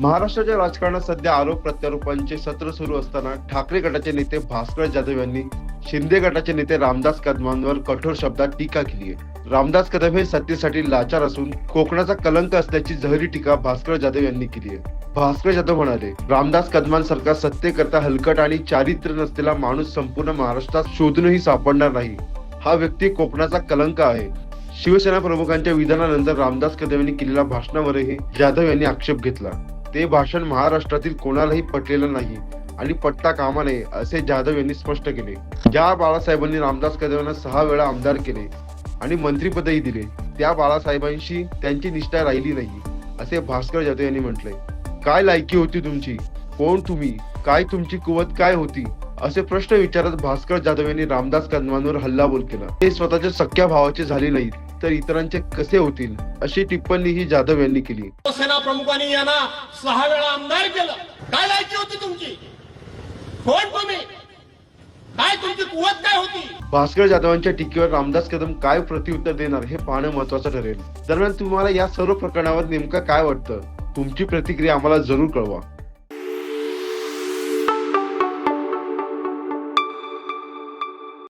महाराष्ट्राच्या राजकारणात सध्या आरोप प्रत्यारोपांचे सत्र सुरू असताना ठाकरे गटाचे नेते भास्कर जाधव यांनी शिंदे गटाचे नेते रामदास कदमांवर कठोर शब्दात टीका केली आहे. रामदास कदम हे सत्तेसाठी लाचार असून कोकणाचा कलंक असल्याची जहरी टीका भास्कर जाधव यांनी केली आहे. भास्कर जाधव म्हणाले रामदास कदमांसारखा सत्तेकरता हलकट आणि चारित्र्य नसलेला माणूस संपूर्ण महाराष्ट्रात शोधूनही सापडणार नाही. हा व्यक्ती कोकणाचा कलंक आहे. शिवसेना प्रमुखांच्या विधानानंतर रामदास कदम यांनी केलेल्या भाषणावरही जाधव यांनी आक्षेप घेतला. ते भाषण महाराष्ट्रातील कोणालाही पटलेलं नाही आणि पट्टा कामा नये असे जाधव यांनी स्पष्ट केले. ज्या बाळासाहेबांनी रामदास कदम यांना सहा वेळा आमदार केले आणि मंत्रीपदही दिले त्या बाळासाहेबांशी त्यांची निष्ठा राहिली नाही असे भास्कर जाधव यांनी म्हटले. काय लायकी होती तुमची? कोण तुम्ही? काय तुमची कुवत काय होती? असे प्रश्न विचारत भास्कर जाधव यांनी रामदास कदमांवर हल्लाबोल केला. ते स्वतःच्या सख्या भावाचे झाले नाहीत. तर इतरांचे कसे होतील? अशी टिप्पणी ही जाधव यांनी केली. सेना प्रमुखांनी यांना सहा वेळा आमदार केलं. काय लायकी होती तुमची? कोण तुम्ही? काय तुमची कुवत काय होती? भास्कर जाधवांच्या टीकेवर रामदास कदम काय प्रत्युत्तर देणार हे पाहणं महत्वाचं ठरेल. दरम्यान तुम्हाला या सर्व प्रकरणावर नेमकं काय वाटतं? तुमची प्रतिक्रिया आम्हाला जरूर कळवा.